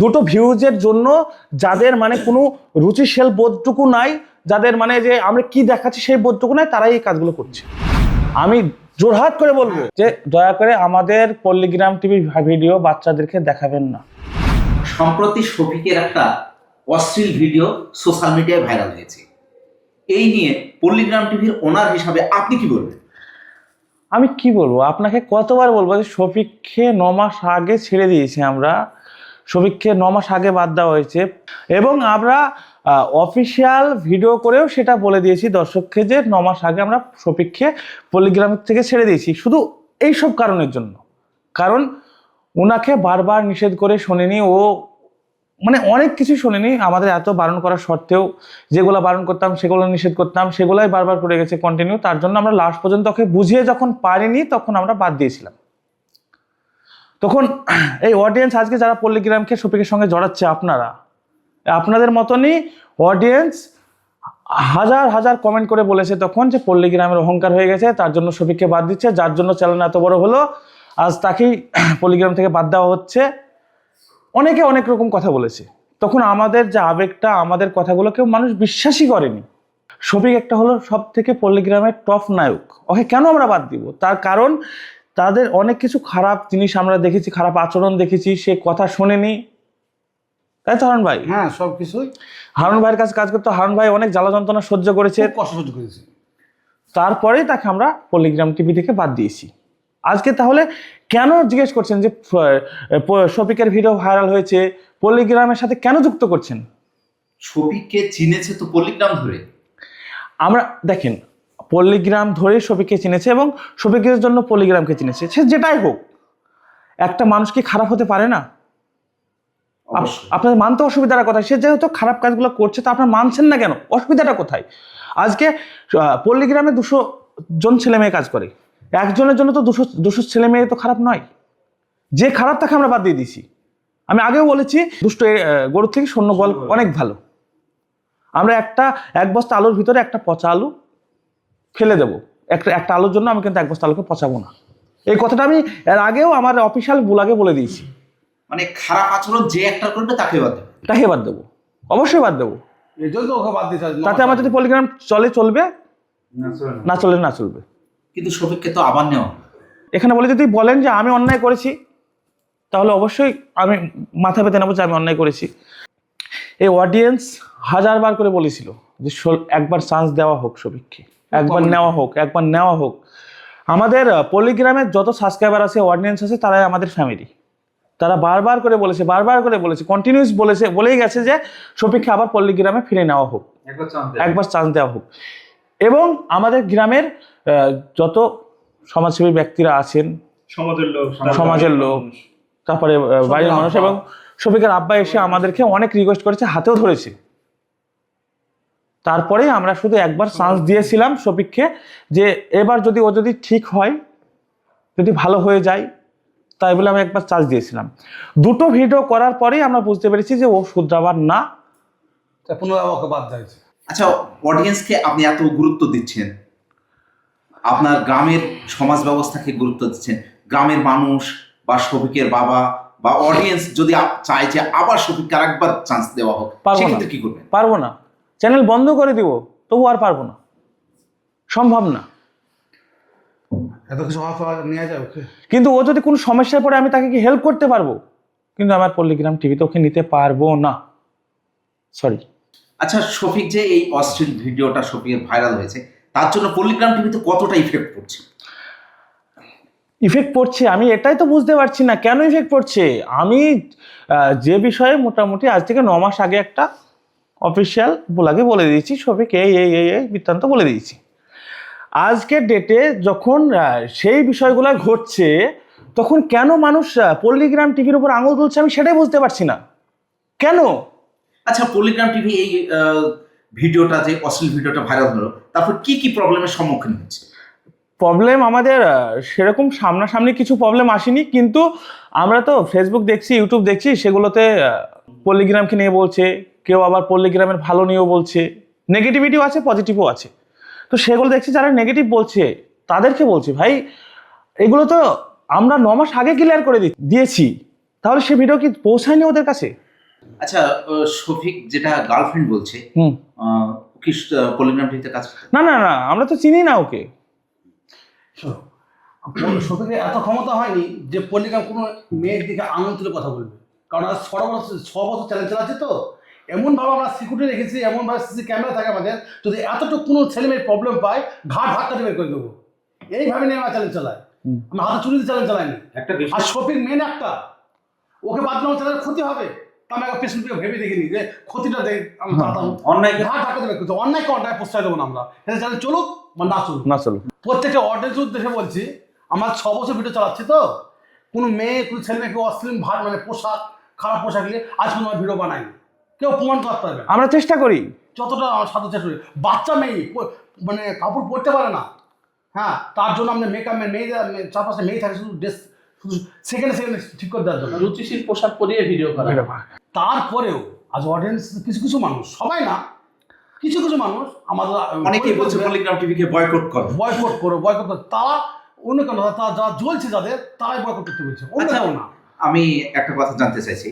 দুটো ভিউজের জন্য যাদের মানে কোনো রুচিশীল বোধটুকু নাই যাদের মানে যে আমরা কি দেখাচ্ছি সেই বোধটুকু নাই তারাই এই কাজগুলো করছে। আমি জোরহাট করে বলব যে দয়া করে আমাদের পল্লীগ্রাম টিভি ভিডিও বাচ্চাদেরকে দেখাবেন না। সম্প্রতি শফিকের একটা অশ্লীল ভিডিও সোশ্যাল মিডিয়ায় ভাইরাল হয়েছে। এই নিয়ে পল্লীগ্রাম টিভির ওনার হিসাবে আপনি কি বলবেন? আমি কি বলব? আপনাকে কতবার বলব যে শফিককে ন মাস আগে ছেড়ে দিয়েছি আমরা। শফিককে ন মাস আগে বাদ দেওয়া হয়েছে। এবং আমরা অফিসিয়াল ভিডিও করেও সেটা বলে দিয়েছি দর্শককে যে ন মাস আগে আমরা শফিককে পল্লীগ্রাম থেকে ছেড়ে দিয়েছি। শুধু এই সব কারণের জন্য। কারণ ওনাকে বারবার নিষেধ করে শোনেনি, ও মানে অনেক কিছু শোনেনি। আমাদের এত বারণ করা সত্ত্বেও যেগুলো বারণ করতাম, সেগুলো নিষেধ করতাম, সেগুলাই বারবার করে গেছে কন্টিনিউ তার জন্য আমরা লাস্ট পর্যন্ত ওকে বুঝিয়ে যখন পারিনি, তখন আমরা বাদ দিয়েছিলাম। তখন এই অডিয়েন্স আজকে যারা পল্লীগ্রামকে শফিকের সঙ্গে জড়াচ্ছে আপনারা, আপনাদের মতনই অডিয়েন্স হাজার হাজার কমেন্ট করে বলেছে তখন যে পল্লীগ্রামের অহংকার হয়ে গেছে, তার জন্য শফিককে বাদ দিচ্ছে, যার জন্য চ্যানেল এত বড় হলো, আজ তাকেই পল্লীগ্রাম থেকে বাদ দেওয়া হচ্ছে। অনেকে অনেক রকম কথা বলেছে। তখন আমাদের যে আবেগটা, আমাদের কথাগুলো কেউ মানুষ বিশ্বাসই করেনি। শফিক একটা হলো সব থেকে পল্লীগ্রামের টপ নায়ক। ওকে, কেন আমরা বাদ দিব? তার কারণ তাদের অনেক কিছু খারাপ জিনিস আমরা দেখেছি খারাপ আচরণ দেখেছি সে কথা শোনেনি। তাই তো হারুন ভাই? হ্যাঁ সব কিছুই। হারুন ভাইয়ের কাছে কাজ করতে হারুন ভাই অনেক জ্বালা যন্ত্রণা সহ্য করেছে। কষ্ট সহ্য করেছি। তারপরেই তাকে আমরা পল্লীগ্রাম টিভি থেকে বাদ দিয়েছি। আজকে তাহলে কেন জিজ্ঞেস করছেন যে শফিকের ভিডিও ভাইরাল হয়েছে পল্লীগ্রামের সাথে কেন যুক্ত করছেন? শফিককে চিনেছে তো পল্লীগ্রাম ধরে? আমরা দেখেন পল্লীগ্রাম ধরে শফিককে চিনেছে এবং শফিকের জন্য পল্লীগ্রামকে চিনেছে। সে যেটাই হোক একটা মানুষ কি খারাপ হতে পারে না? আপনার মানতে অসুবিধাটা কোথায় সে যেহেতু খারাপ কাজগুলো করছে তা আপনার মানছেন না কেন? অসুবিধাটা কোথায়? আজকে পল্লীগ্রামে দুশো জন ছেলে মেয়ে কাজ করে। একজনের জন্য তো দুশো দুশো ছেলে মেয়ে তো খারাপ নয়। যে খারাপ তাকে আমরা বাদ দিয়ে দিছি আমি আগেও বলেছি দুষ্ট গরুর থেকে শূন্য বল অনেক ভালো। আমরা একটা এক বস্তা আলুর ভিতরে একটা পচা আলু ফেলে দেবো। একটা একটা আলুর জন্য আমি কিন্তু এক বস্তা আলুকে পচাবো না। এই কথাটা আমি এর আগেও আমার অফিসিয়াল বুলাকে বলে দিয়েছি। মানে খারাপ আচরণ যে একটা করবে তাকে বাদ দেবে। তাকে বাদ দেবো। অবশ্যই বাদ দেবো। তাতে আমার যদি পলিগ্রাম চলে চলবে? না চলে না। চলবে। কিন্তু শফিককে তো আবার নেওয়া এখানে বলে যদি বলেন যে আমি অন্যায় করেছি তাহলে অবশ্যই আমি মাথা পেতে নেব যে আমি অন্যায় করেছি। এই অডিয়েন্স হাজারবার করে বলেছিল যে একবার চান্স দেওয়া হোক সবিককে একবার নেওয়া হোক একবার নেওয়া হোক। আমাদের পলিগ্রামের যত সাবস্ক্রাইবার আছে অডিয়েন্স আছে তারাই আমাদের ফ্যামিলি তারা বারবার করে বলেছে বারবার করে বলেছে কন্টিনিউস বলেছে বলেই গেছে যে শফিককে আবার পল্লীগ্রামে ফিরে নেওয়া হোক। একবার চান্স দেওয়া হোক। এবং আমাদের গ্রামের যত সমাজসেবী ব্যক্তিরা আছেন সমাজের লোক সমাজের লোক তারপরে বাড়ির মানুষ এবং শফিকের আব্বা এসে আমাদেরকে অনেক রিকোয়েস্ট করেছে হাতেও ধরেছে। তারপরে আমরা শুধু একবার চান্স দিয়েছিলাম শফিককে যে এবার যদি ও যদি ঠিক হয় যদি ভালো হয়ে যায় তাই বলে আমি একবার চান্স দিয়েছিলাম। দুটো ভিডিও করার পরেই আমরা বুঝতে পেরেছি যে ও শুধরাবার না। পুনরায় ওকে বাদ দেওয়া হয়েছে আচ্ছা অডিয়েন্সকে আপনি এত গুরুত্ব দিচ্ছেন? আপনার গ্রামের সমাজ ব্যবস্থাকে গুরুত্ব দিচ্ছেন? গ্রামের মানুষ বা শফিকের বাবা বা অডিয়েন্স যদি চায় যে আবার শফিককে আরেকবার চান্স দেওয়া হোক সেক্ষেত্রে কি করবেন? পারব না। চ্যানেল বন্ধ করে দিব তবু আর পারব না। সম্ভব না। এত কিছু হওয়া পাওয়া নিয়ে যায় ওকে। কিন্তু ও যদি কোনো সমস্যায় পড়ে আমি তাকে কি হেল্প করতে পারব? কিন্তু আমার পল্লীগ্রাম টিভিতে ওকে নিতে পারব না। সরি আচ্ছা শফিক যে এই অশ্লীল ভিডিওটা শফিকের ভাইরাল হয়েছে তার জন্য পল্লীগ্রাম টিভিতে কতটা ইফেক্ট পড়ছে? ইফেক্ট পড়ছে আমি এটাই তো বুঝতে পারছি না। কেন ইফেক্ট পড়ছে? আমি যে বিষয়ে মোটামুটি আজ থেকে ন মাস আগে একটা অফিসিয়াল বোলাকে বলে দিয়েছি শফিক এই এই এই এই বৃত্তান্ত বলে দিয়েছি। আজকের ডেটে যখন সেই বিষয়গুলো ঘটছে তখন কেন মানুষ পল্লীগ্রাম টিভির উপর আঙুল তুলছে আমি সেটাই বুঝতে পারছি না। কেন? আচ্ছা পল্লীগ্রাম টিভি এই ভিডিওটা যে অশ্লীল ভিডিওটা ভাইরাল হলো তারপর কি কি প্রবলেমের সম্মুখীন হচ্ছে প্রবলেম আমাদের সেরকম সামনাসামনি কিছু প্রবলেম আসেনি কিন্তু আমরা তো ফেসবুক দেখছি ইউটিউব দেখছি সেগুলোতে পল্লীগ্রামকে নিয়ে বলছে কেউ আবার পল্লীগ্রামের ভালো নিয়েও বলছে নেগেটিভিটিও আছে পজিটিভও আছে। তো সেগুলো দেখছি যারা নেগেটিভ বলছে তাদেরকে বলছি ভাই এগুলো তো আমরা ন মাস আগে ক্লিয়ার করে দিয়েছি। তাহলে সে ভিডিও কি পৌঁছায়নি ওদের কাছে? আচ্ছা শফিক যেটা গার্লফ্রেন্ড বলছে কি পলিগ্রাম টিভিতে কাজ না না না আমরা তো চিনি না ওকে। শোনো শফিকের এত ক্ষমতা হয়নি যে পল্লিগ্রাম কোনো মেয়ের দিকে আঙুল তুলে কথা বলবে। কারণ আজ ছ বছর ছ বছর চ্যালেঞ্জ চালাচ্ছে তো। এমনভাবে আমরা সিকিউরিটি রেখেছি এমনভাবে সিসি ক্যামেরা থাকে আমাদের যদি এতটুকু কোনো ছেলে মেয়ের প্রবলেম পায় ঘাট ধাক্কা বের করে দেবো। এইভাবে নিয়ে আমরা চ্যালেঞ্জ চালাই। হুম। আমরা হাতে চুরিতে চ্যালেঞ্জ চালাইনি। একটা আর শফিক মেন একটা। ওকে বাদ দিলে চ্যালেঞ্জ ক্ষতি হবে। তা আমি একবার পেছন থেকে ভেবে দেখিনি যে ক্ষতিটা দেখ অন্যায় ঘাট ধাক্কা দেবে। কিন্তু অন্যায়কে অন্যায় প্রশ্রয় দেবো না আমরা। এটা চ্যালেঞ্জ চলুক বা না চলুক। না চলুক। প্রত্যেকটা অডিয়েন্স উদ্দেশ্যে বলছি আমার ছ বছর ভিডিও চালাচ্ছি তো। কোনো মেয়ে কোনো ছেলে মেয়েকে অশ্লীল ভার মানে পোশাক খারাপ পোশাক নিয়ে আজ কোনো ভিডিও বানায়নি। কেউ প্রমাণ করতে পারবে না। আমরা চেষ্টা করি। যতটা আমার সাথে চেষ্টা করি। বাচ্চা মেয়ে মানে কাপড় পরতে পারে না। হ্যাঁ তার জন্য আমরা মেকআপ মেয়েদের চারপাশে মেয়ে থাকে শুধু ড্রেস শুধু সেকেন্ডে সেকেন্ডে ঠিক করে দেওয়ার জন্য। রুচিশীল পোশাক পরিয়ে ভিডিও করা। তারপরেও আজ অডিয়েন্স কিছু কিছু মানুষ সবাই না কিছু কিছু মানুষ আমাদের অনেকেই বলছে পলিগ্রাম টিভিকে বয়কট করো। বয়কট করো বয়কট করো। তারা অন্য কেন তারা যারা জ্বলছে যাদের তারাই বয়কট করতে বলছে। অন্য আচ্ছা। না। আমি একটা কথা জানতে চাইছি।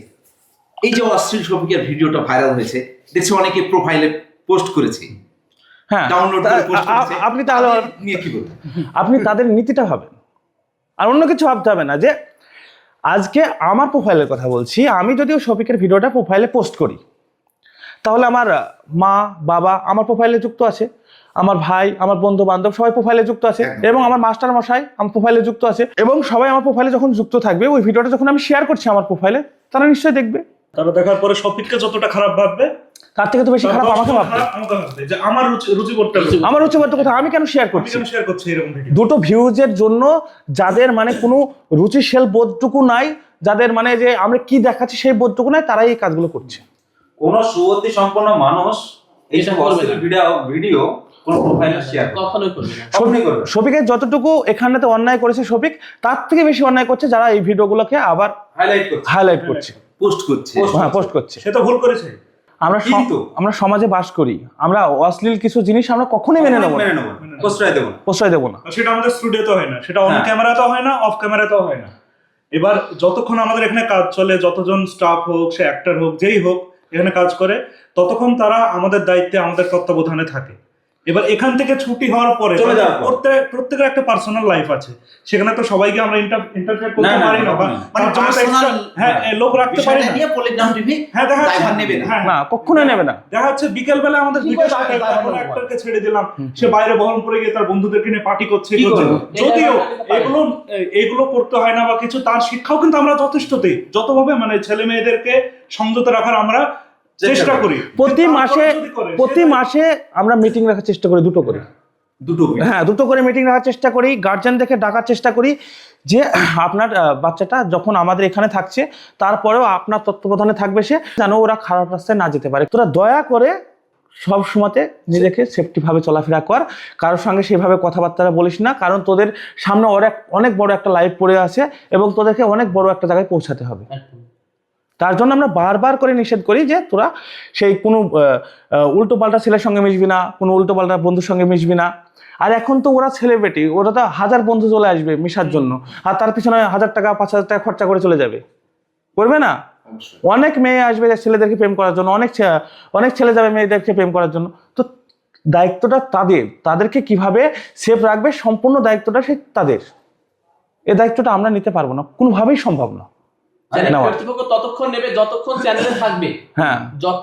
এই যে অশ্লীল শফিকের ভিডিওটা ভাইরাল হয়েছে দেখছি অনেকে প্রোফাইলে পোস্ট করেছে। হ্যাঁ ডাউনলোড করে পোস্ট করেছে। আপনি তাহলে নিয়ে কি বলবেন? আপনি তাদের নীতিটা ভাবেন। আর অন্য কিছু ভাবতে হবে না যে আজকে আমার প্রোফাইলের কথা বলছি আমি যদিও শফিকের ভিডিওটা প্রোফাইলে পোস্ট করি তাহলে আমার মা বাবা আমার প্রোফাইলে যুক্ত আছে আমার ভাই আমার বন্ধু বান্ধব সবাই প্রোফাইলে যুক্ত আছে এবং আমার মাস্টার মশাই আমার প্রোফাইলে যুক্ত আছে এবং সবাই আমার প্রোফাইলে যখন যুক্ত থাকবে ওই ভিডিওটা যখন আমি শেয়ার করছি আমার প্রোফাইলে তারা নিশ্চয়ই দেখবে। তারা দেখার পরে শফিককে যতটা খারাপ ভাববে তার থেকে তো বেশি খারাপ আমাকে ভাববে। আমাকে ভাববে। যে আমার রুচি রুচি করতে আমার হচ্ছে বলতে কথা আমি কেন শেয়ার আমি করছি? কেন শেয়ার করছি এরকম ভিডিও দুটো ভিউজের জন্য যাদের মানে কোনো রুচিশীল বোধটুকু নাই যাদের মানে যে আমরা কি দেখাচ্ছি সেই বোধটুকু নাই তারাই এই কাজগুলো করছে। কোন সুবুদ্ধি সম্পন্ন মানুষ এই সব অশ্লীল ভিডিও ভিডিও। শফিকের যতটুকু এখানেতে অন্যায় করেছে শফিক তার থেকে বেশি অন্যায় করছে যারা এই ভিডিওগুলোকে আবার হাইলাইট করছে। হাইলাইট করছে। পোস্ট করছে। হ্যাঁ পোস্ট করছে। সে তো ভুল করেছে। আমরা আমরা সমাজে বাস করি। আমরা অশ্লীল কিছু জিনিস আমরা কখনোই মেনে নেব না। মেনে নেব প্রশ্রয় দেবো না। প্রশ্রয় দেবো না। সেটা আমাদের স্টুডিওতে হয় না। সেটা অন হ্যাঁ। ক্যামেরাতেও হয় না অফ ক্যামেরাতেও হয় না। এবার যতক্ষণ আমাদের এখানে কাজ চলে যতজন স্টাফ হোক সে অ্যাক্টর হোক যেই হোক এখানে কাজ করে ততক্ষণ তারা আমাদের দায়িত্বে আমাদের তত্ত্বাবধানে থাকে। এবার এখান থেকে ছুটি হওয়ার পরে চলে যাওয়ার পর। প্রত্যেক প্রত্যেকের একটা পার্সোনাল লাইফ আছে সেখানে তো সবাইকে আমরা ইন্টারফেয়ার করতে পারি না। মানে হ্যাঁ হ্যাঁ, লোক রাখতে পারি না নিয়ে পলিগ্রাম টিভি হ্যাঁ দেখা যাচ্ছে না। হ্যাঁ না কখনোই নেবে না দেখা যাচ্ছে বিকেল বেলা আমাদের করে? একটাকে ছেড়ে দিলাম সে বাইরে বহরমপুরে গিয়ে তার বন্ধুদেরকে নিয়ে পার্টি করছে। যদিও। এগুলো এগুলো করতে হয় না বা কিছু তার শিক্ষাও কিন্তু আমরা যথেষ্ট দিই যতভাবে মানে ছেলে মেয়েদেরকে সংযত রাখার আমরা চেষ্টা করি। প্রতি মাসে তারপরে প্রতি মাসে আমরা মিটিং রাখার চেষ্টা করি দুটো করে। দুটো। হ্যাঁ দুটো করে মিটিং রাখার চেষ্টা করি গার্জেনদেরকে ডাকার চেষ্টা করি যে আপনার বাচ্চাটা যখন আমাদের এখানে থাকছে তারপরেও আপনার তত্ত্বাবধানে থাকবে সে যেন ওরা খারাপ রাস্তায় না যেতে পারে। তোরা দয়া করে সব সময়তে নিজেকে সেফটি ভাবে চলাফেরা কর। কারোর সঙ্গে সেভাবে কথাবার্তা বলিস না কারণ তোদের সামনে অনেক অনেক বড় একটা লাইফ পড়ে আছে এবং তোদেরকে অনেক বড় একটা জায়গায় পৌঁছাতে হবে। একদম। তার জন্য আমরা বারবার করে নিষেধ করি যে তোরা সেই কোনো উল্টো পাল্টা ছেলের সঙ্গে মিশবি না কোনো উল্টো পাল্টা বন্ধুর সঙ্গে মিশবি না। আর এখন তো ওরা সেলিব্রিটি ওরা তো হাজার বন্ধু চলে আসবে মিশার জন্য আর তার পিছনে হাজার টাকা পাঁচ হাজার টাকা খরচা করে চলে যাবে। করবে না? অনেক মেয়ে আসবে ছেলেদেরকে প্রেম করার জন্য অনেক অনেক ছেলে যাবে মেয়েদেরকে প্রেম করার জন্য। তো দায়িত্বটা তাদের তাদেরকে কীভাবে সেফ রাখবে সম্পূর্ণ দায়িত্বটা সে তাদের। এ দায়িত্বটা আমরা নিতে পারব না কোনোভাবেই সম্ভব না। কর্তৃপক্ষ ততক্ষণ নেবে যতক্ষণ চ্যানেলে থাকবে। হ্যাঁ।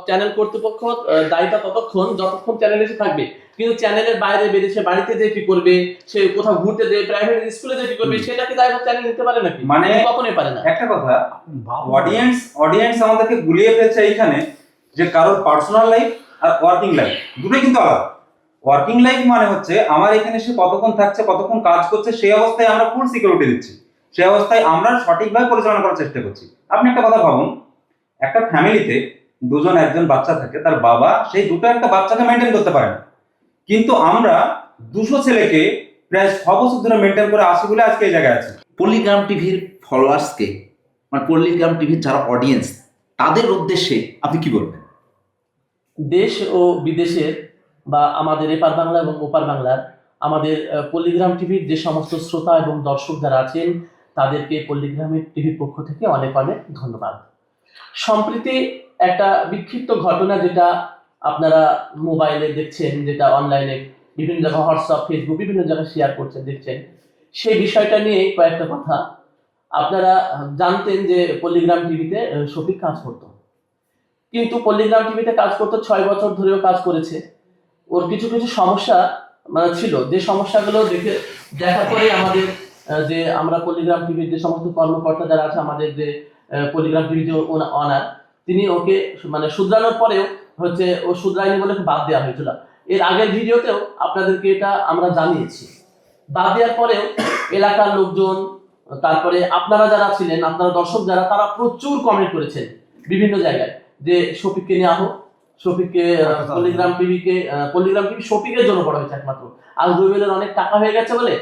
চ্যানেল কর্তৃপক্ষ দায়িত্ব ততক্ষণ যতক্ষণ চ্যানেলে থাকবে। কিন্তু চ্যানেলের বাইরে বেরিয়ে সে বাড়িতে যে কি করবে? সে কোথাও ঘুরতে যে প্রাইভেট স্কুলে যে কি করবে? সেটা কি দায়িত্ব চ্যানেল নিতে পারে নাকি? মানে- কখনোই পারে না। একটা কথা অডিয়েন্স অডিয়েন্স আমাদেরকে গুলিয়ে ফেলছে এইখানে যে কারোর পার্সোনাল লাইফ আর ওয়ার্কিং লাইফ দুটোই কিন্তু আলাদা। ওয়ার্কিং লাইফ মানে হচ্ছে আমার এখানে সে কতক্ষণ থাকছে কতক্ষণ কাজ করছে সেই অবস্থায় আমরা ফুল সিকিউরিটি দিচ্ছি। সেই অবস্থায় আমরা সঠিকভাবে পরিচালনা করার চেষ্টা করছি। আপনি একটা কথা ভাবুন একটা ফ্যামিলিতে দুজন একজন বাচ্চা থাকে তার বাবা সেই দুটো একটা বাচ্চাকে মেনটেন করতে পারে না। কিন্তু আমরা দুশো ছেলেকে প্রায় ছ বছর ধরে মেনটেন করে আসি বলে আজকে এই জায়গায় আছে। পলিগ্রাম টিভির ফলোয়ার্সকে মানে পলিগ্রাম টিভির যারা অডিয়েন্স তাদের উদ্দেশ্যে আপনি কি বলবেন? দেশ ও বিদেশের বা আমাদের এপার বাংলা এবং ওপার বাংলার আমাদের পল্লিগ্রাম টিভির যে সমস্ত শ্রোতা এবং দর্শক যারা আছেন তাদেরকে পল্লিগ্রামের টিভির পক্ষ থেকে অনেক অনেক ধন্যবাদ। সম্প্রতি একটা বিক্ষিপ্ত ঘটনা যেটা আপনারা মোবাইলে দেখছেন, যেটা অনলাইনে বিভিন্ন জায়গায় হোয়াটসঅ্যাপ, ফেসবুক বিভিন্ন জায়গায় শেয়ার করছেন, দেখছেন সেই বিষয়টা নিয়ে কয়েকটা কথা। আপনারা জানতেন যে পল্লীগ্রাম টিভিতে শফিক কাজ করতো। কিন্তু পল্লীগ্রাম টিভিতে কাজ করতো ছয় বছর ধরেও কাজ করেছে। ওর কিছু কিছু সমস্যা মানে ছিল। যে সমস্যাগুলো দেখে দেখার পরে আমাদের যে আমরা পল্লিগ্রাম টিভির যে সমস্ত কর্মকর্তা যারা আছে আমাদের যে আহ, পল্লিগ্রাম টিভির যে অনার তিনি ওকে মানে শুধরানোর পরেও হচ্ছে ও শুধরায়নি বলে বাদ দেওয়া হয়েছিল। এর আগের ভিডিওতেও আপনাদেরকে এটা আমরা জানিয়েছি। বাদ দেওয়ার পরেও এলাকার লোকজন তারপরে আপনারা যারা ছিলেন আপনারা দর্শক যারা তারা প্রচুর কমেন্ট করেছেন বিভিন্ন জায়গায় যে শফিককে নেওয়া হোক শফিককে আহ, পল্লিগ্রাম টিভিকে আহ, পল্লিগ্রাম টিভি শফিকের জন্য বড় হয়েছে একমাত্র। আর রুবেলের অনেক টাকা হয়ে গেছে বলে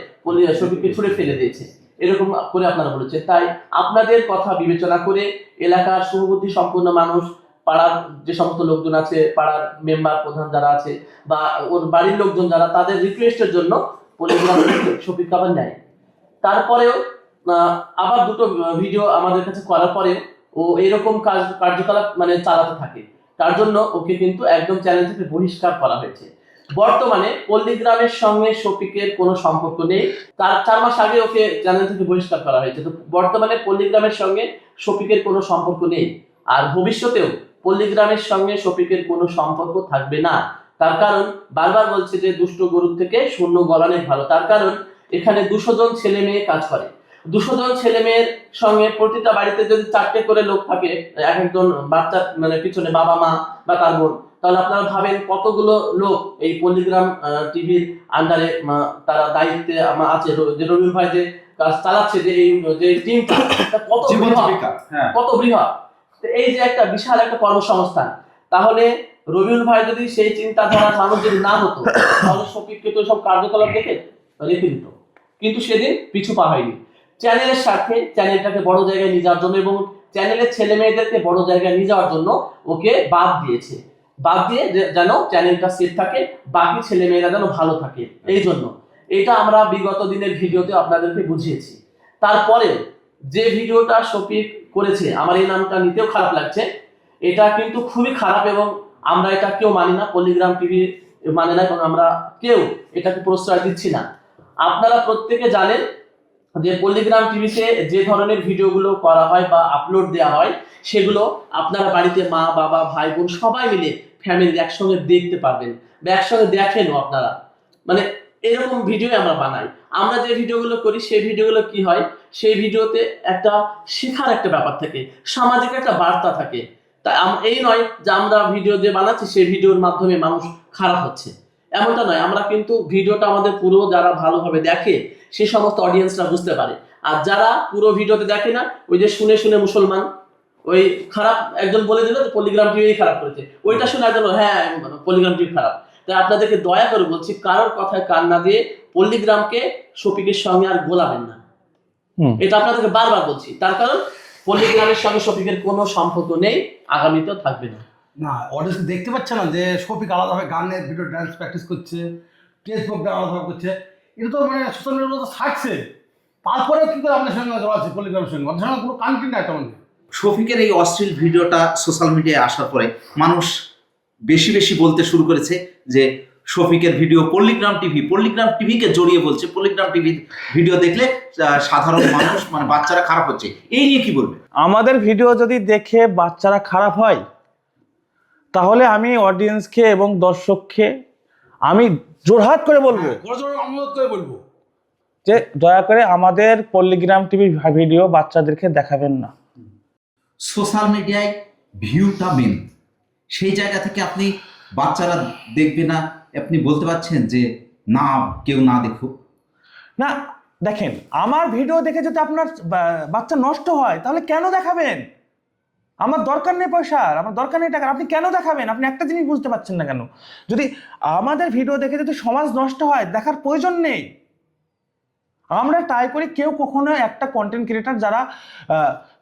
শফিককে ছুড়ে ফেলে দিয়েছে। এরকম করে আপনারা বলেছেন। তাই আপনাদের কথা বিবেচনা করে এলাকার শুভবুদ্ধি সম্পন্ন মানুষ পাড়ার যে সমস্ত লোকজন আছে পাড়ার মেম্বার প্রধান যারা আছে বা ওর বাড়ির লোকজন যারা তাদের রিকোয়েস্টের জন্য পল্লিগ্রাম শফিক আবার নেয়। তারপরেও আবার দুটো ভিডিও আমাদের কাছে করার পরেও ও এরকম কাজ কার্যকলাপ মানে চালাতে থাকে। তার জন্য ওকে কিন্তু একদম চ্যানেল থেকে বহিষ্কার করা হয়েছে। বর্তমানে পল্লীগ্রামের সঙ্গে শফিকের কোনো সম্পর্ক নেই। তার চার মাস আগে ওকে চ্যানেল থেকে বহিষ্কার করা হয়েছে। তো বর্তমানে পল্লীগ্রামের সঙ্গে শফিকের কোনো সম্পর্ক নেই। আর ভবিষ্যতেও পল্লীগ্রামের সঙ্গে শফিকের কোনো সম্পর্ক থাকবে না। তার কারণ বারবার বলছে যে দুষ্ট গরুর থেকে শূন্য গলানে ভালো। তার কারণ এখানে দুশো জন ছেলে মেয়ে কাজ করে। দুশো জন ছেলে মেয়ের সঙ্গে প্রতিটা বাড়িতে যদি চারটে করে লোক থাকে এক একজন বাচ্চা মানে পিছনে বাবা মা বা তার বোন তাহলে আপনারা ভাবেন কতগুলো লোক এই পল্লিগ্রাম টিভির আন্ডারে তারা দায়িত্বে আছে। যে রবিউল ভাই যে কাজ চালাচ্ছে যে এই যে টিমটা কত জীবন বৃহৎ, হ্যাঁ। কত বৃহৎ? তো এই যে একটা বিশাল একটা কর্মসংস্থান তাহলে রবিউল ভাই যদি সেই চিন্তাধারার মানুষ যদি না হতো তাহলে তো সব কার্যকলাপ দেখে রেখে দিত। কিন্তু সেদিন পিছু পা হয়নি। চ্যানেলের স্বার্থে চ্যানেলটাকে বড় জায়গায় নিয়ে যাওয়ার জন্য এবং চ্যানেলের ছেলে মেয়েদেরকে বড় জায়গায় নিয়ে যাওয়ার জন্য ওকে বাদ দিয়েছে। বাদ দিয়ে যেন চ্যানেলটা সেফ থাকে, বাকি ছেলে মেয়েরা যেন ভালো থাকে। এই জন্য। এটা আমরা বিগত দিনের ভিডিওতে আপনাদেরকে বুঝিয়েছি। তারপরে যে ভিডিওটা শফিক করেছে, আমার এই নামটা নিতেও খারাপ লাগছে। এটা কিন্তু খুবই খারাপ এবং আমরা এটা কেউ মানি না পল্লিগ্রাম টিভি মানে না, এবং আমরা কেউ এটাকে প্রশ্রয় দিচ্ছি না। আপনারা প্রত্যেকে জানেন যে পল্লিগ্রাম টিভিতে যে ধরনের ভিডিওগুলো করা হয় বা আপলোড দেওয়া হয়, সেগুলো আপনারা বাড়িতে মা, বাবা, ভাই, বোন সবাই মিলে ফ্যামিলি একসঙ্গে দেখতে পারবেন বা একসঙ্গে দেখেনও আপনারা। মানে এরকম ভিডিও আমরা বানাই। আমরা যে ভিডিওগুলো করি, সেই ভিডিওগুলো কি হয়? সেই ভিডিওতে একটা শেখার একটা ব্যাপার থাকে, সামাজিক একটা বার্তা থাকে। আম- এই নয় যে আমরা ভিডিও যে বানাচ্ছি, সেই ভিডিওর মাধ্যমে মানুষ খারাপ হচ্ছে। এমনটা নয়, আমরা কিন্তু ভিডিওটা আমাদের পুরো যারা ভালোভাবে দেখে সেই সমস্ত অডিয়েন্সরা বুঝতে পারে। আর যারা পুরো ভিডিওতে দেখে না ওই যে শুনে শুনে মুসলমান ওই খারাপ একজন বলে দিল যে পল্লিগ্রাম টিভি খারাপ করেছে। ওইটা শুনে একজন হ্যাঁ পল্লিগ্রাম টিভি খারাপ। তাই আপনাদেরকে দয়া করে বলছি কারোর কথায় কান না দিয়ে পল্লিগ্রামকে শফিকের সঙ্গে আর গোলাবেন না। এটা আপনাদেরকে বারবার বলছি। তার কারণ পল্লিগ্রামের সঙ্গে শফিকের কোনো সম্পর্ক নেই আগামীতেও থাকবে না। না অডিয়েন্স দেখতে পাচ্ছে না যে শফিক আলাদাভাবে গানের ভিডিও ডান্স প্র্যাকটিস করছে স্টেজ প্রোগ্রাম আলাদাভাবে করছে। এটা তো মানে সোশ্যাল মিডিয়া তো ছাড়ছে। তারপরেও কী করে আপনার সঙ্গে জড়া আছে পল্লিগ্রামের সঙ্গে? ওদের সঙ্গে কোনো কানেক্টিং নাই তেমন। শফিকের এই অশ্লীল ভিডিওটা সোশ্যাল মিডিয়ায় আসার পরে মানুষ বেশি বেশি বলতে শুরু করেছে যে শফিকের ভিডিও পল্লিগ্রাম টিভি পল্লিগ্রাম টিভিকে জড়িয়ে বলছে। পল্লিগ্রাম টিভি ভিডিও দেখলে সাধারণ মানুষ মানে বাচ্চারা খারাপ হচ্ছে। এই নিয়ে কি বলবে আমাদের ভিডিও যদি দেখে বাচ্চারা খারাপ হয় তাহলে আমি অডিয়েন্সকে এবং দর্শককে আমি জোরহাট করে বলব। অনুরোধ করে বলব। যে দয়া করে আমাদের পল্লিগ্রাম টিভি ভিডিও বাচ্চাদেরকে দেখাবেন না। সোশ্যাল মিডিয়ায় ভিউটা মেন সেই জায়গা থেকে আপনি বাচ্চারা দেখবে না আপনি বলতে পারছেন যে না কেউ না দেখুক। না দেখেন আমার ভিডিও দেখে যদি আপনার বাচ্চা নষ্ট হয় তাহলে কেন দেখাবেন? আমার দরকার নেই পয়সার আমার দরকার নেই টাকার আপনি কেন দেখাবেন? আপনি একটা জিনিস বুঝতে পারছেন না কেন? যদি আমাদের ভিডিও দেখে যদি সমাজ নষ্ট হয়, দেখার প্রয়োজন নেই। আমরা ট্রাই করি কেউ কখনো একটা কন্টেন্ট ক্রিয়েটার যারা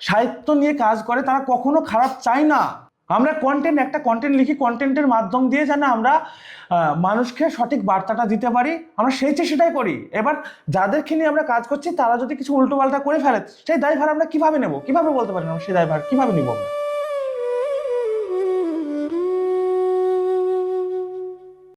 সাহিত্য নিয়ে কাজ করে, তারা কখনো খারাপ চায় না। আমরা কন্টেন্ট একটা কন্টেন্ট লিখি কন্টেন্টের মাধ্যম দিয়ে যেন আমরা মানুষকে সঠিক বার্তাটা দিতে পারি, আমরা সেই চেয়ে সেটাই করি। এবার যাদেরকে নিয়ে আমরা কাজ করছি, তারা যদি কিছু উল্টোপাল্টা করে ফেলে, সেই দায়ভার আমরা কীভাবে নেব? কীভাবে বলতে পারি না সেই দায়ভার? কীভাবে নিব আমরা?